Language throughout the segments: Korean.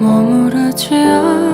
머무르지 않아.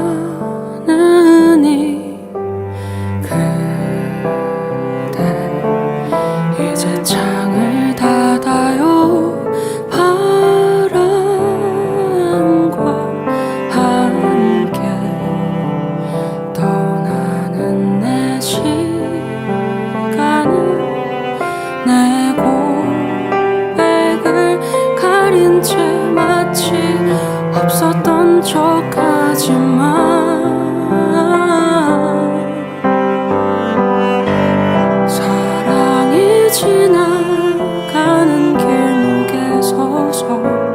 길목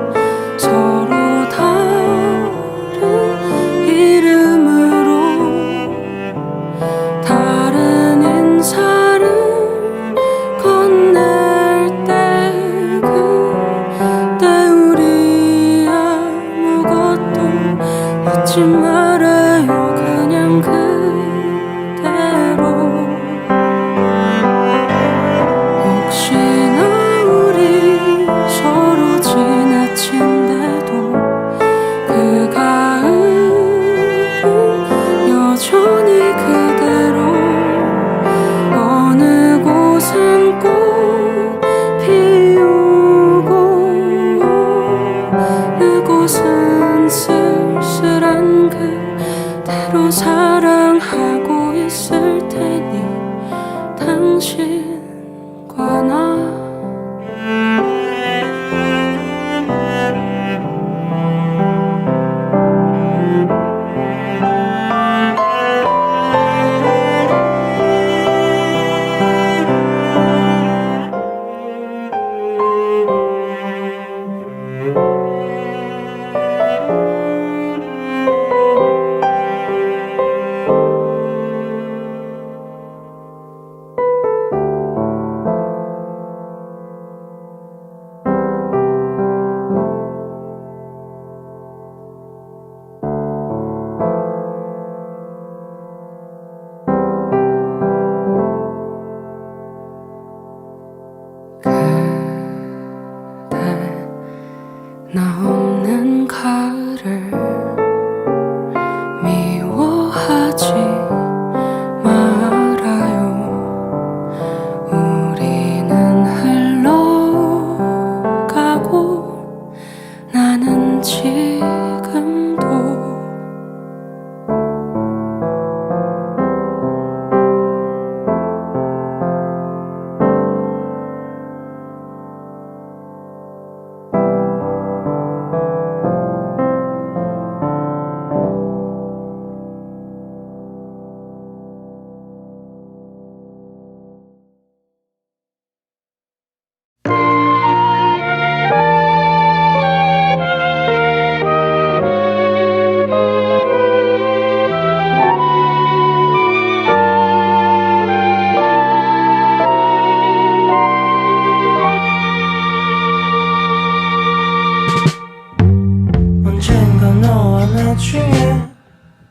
언젠가 너와 나 중에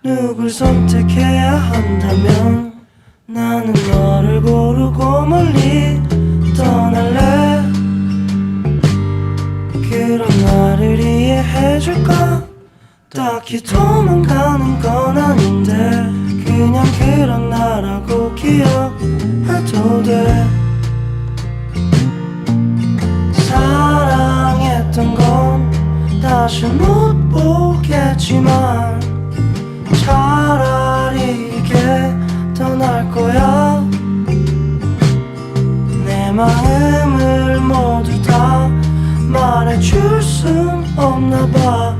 누굴 선택해야 한다면 나는 너를 고르고 멀리 떠날래? 그런 나를 이해해줄까? 딱히 도망가는 건 아닌데 그냥 그런 나라고 기억해도 돼. 사랑했던 건 다시 못 보겠지만 차라리 이게 더 나을 거야. 내 마음을 모두 다 말해줄 순 없나 봐.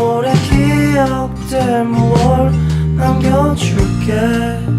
오래 기억될 무얼 남겨줄게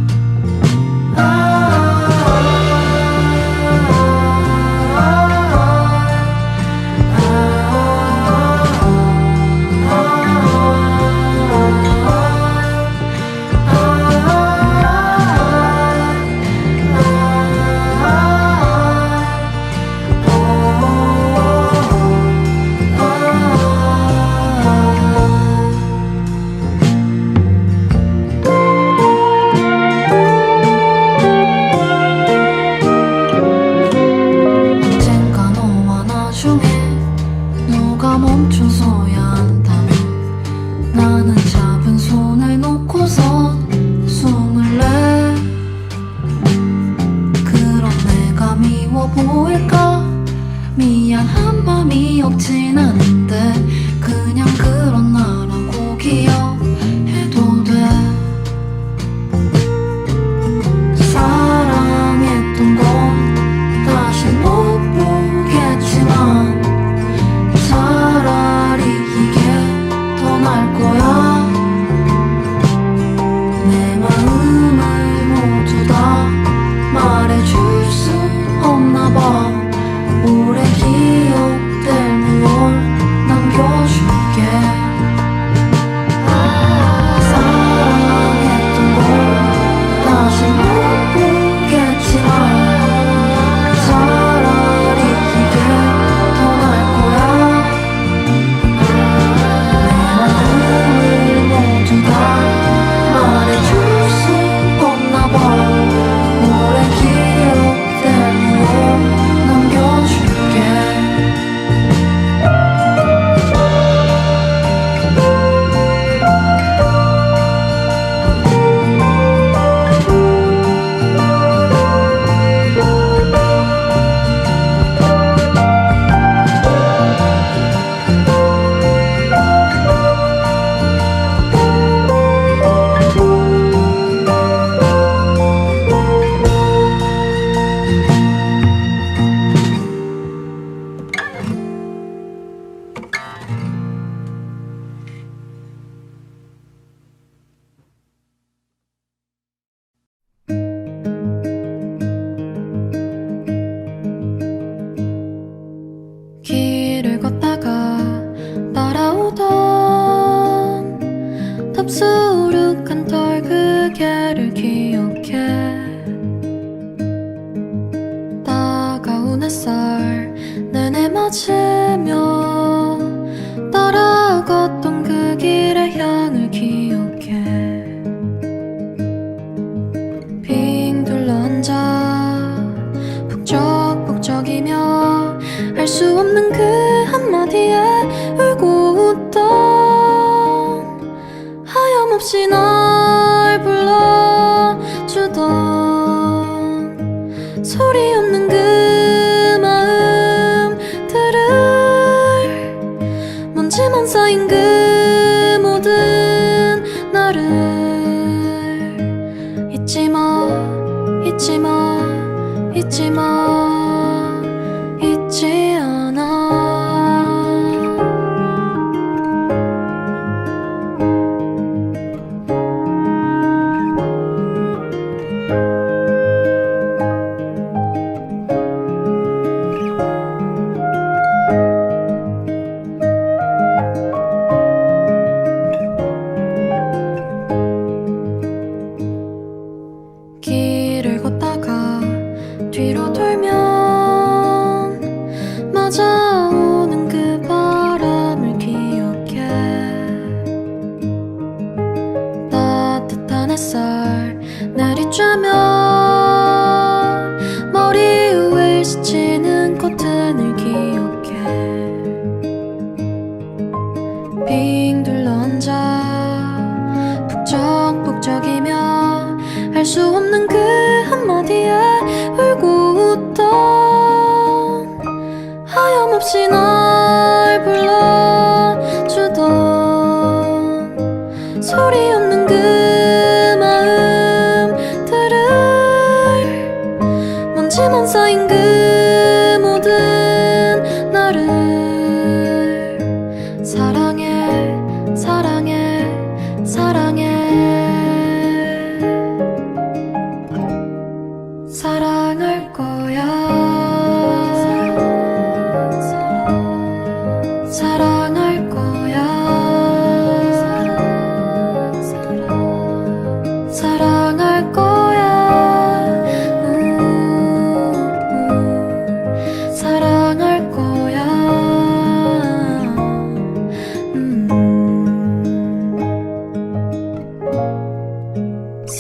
혼자인 그 모든 나를 잊지 마, 잊지 마, 잊지 마. 지면서 인근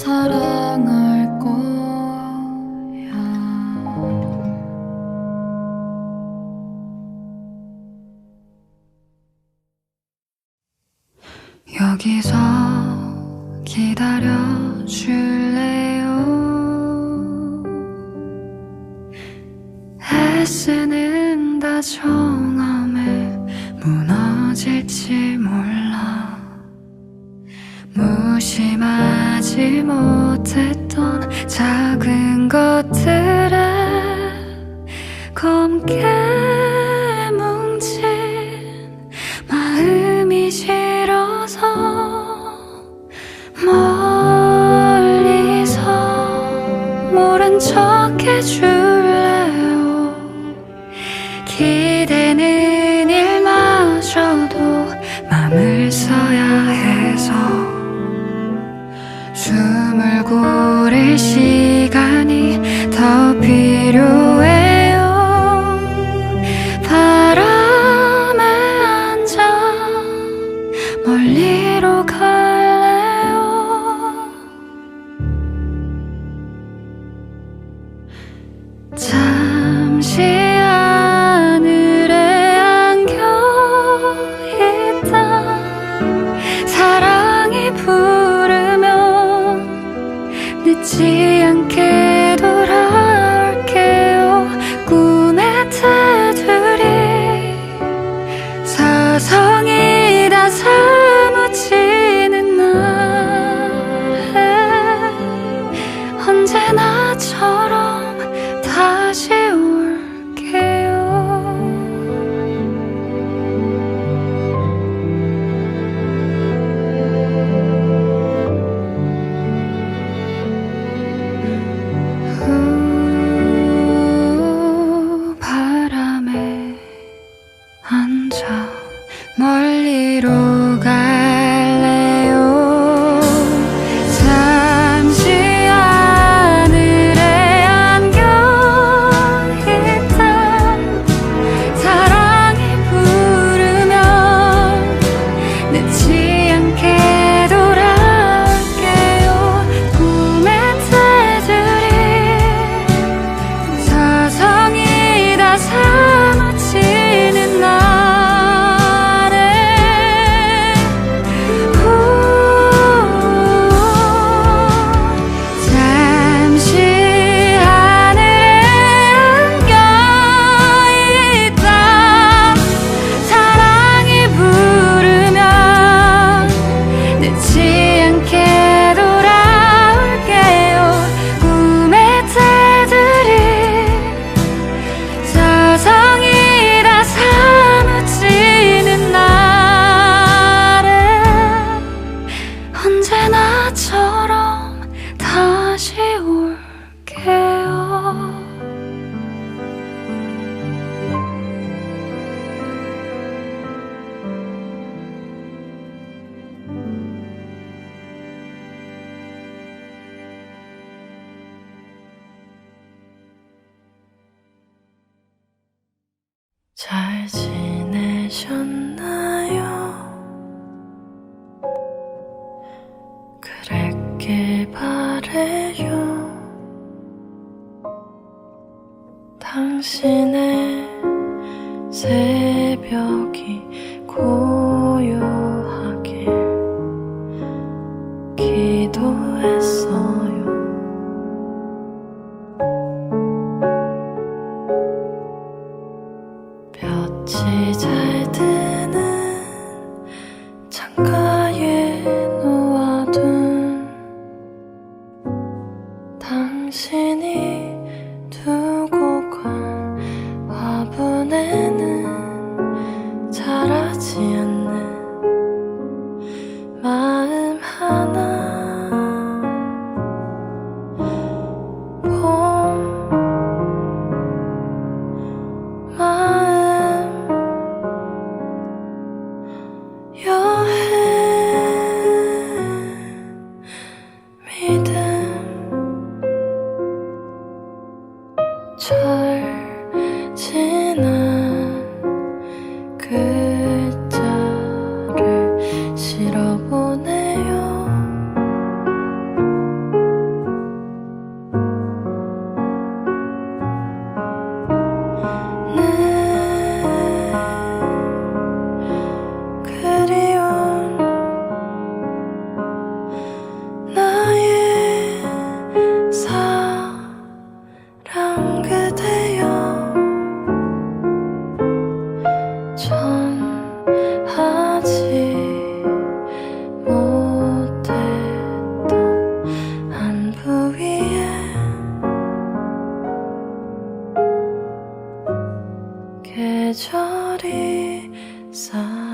사랑할 거야. 여기서 기다려 줄래요? 애쓰는다 전. 잘 지내셨나요? 그랬길 바래요. 당신의 okay. 계절이 쌓여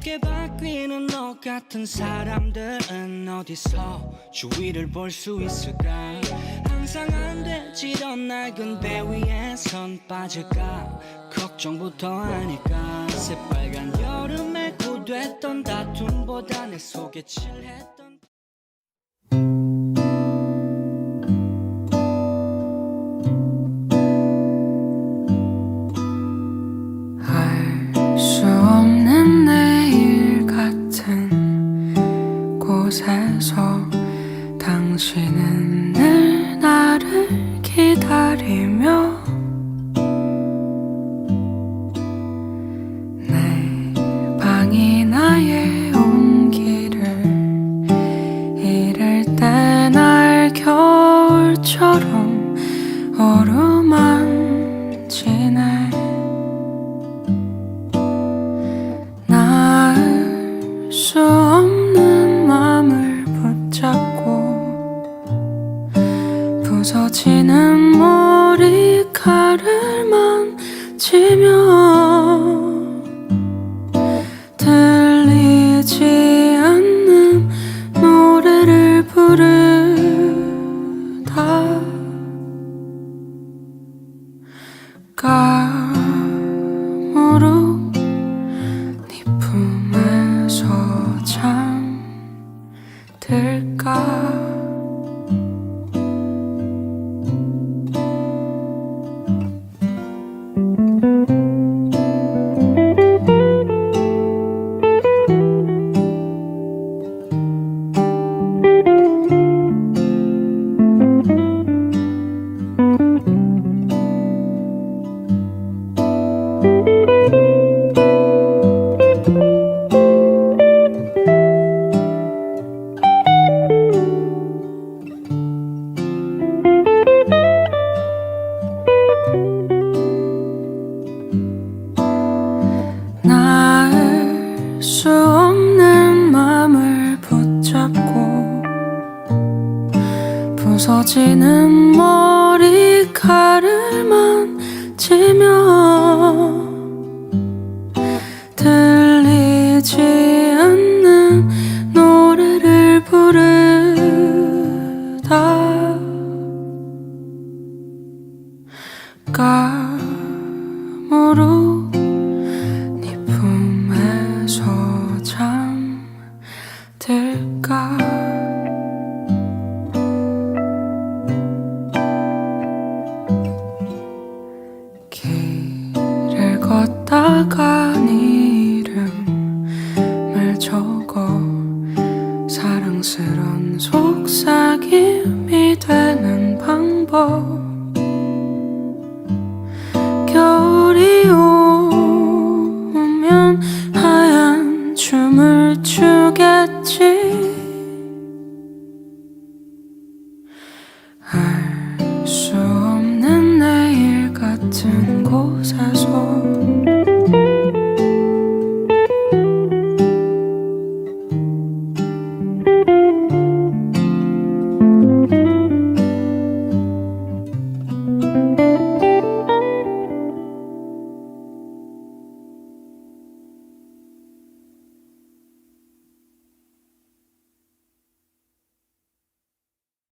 쉽게 바뀌는 너 같은 사람들은 어디서 주위를 볼 수 있을까? 항상 안 되지던 낡은 배 위에 선 빠질까? 걱정부터 하니까 새빨간 여름에 고됐던 다툼보다 내 속에 칠했던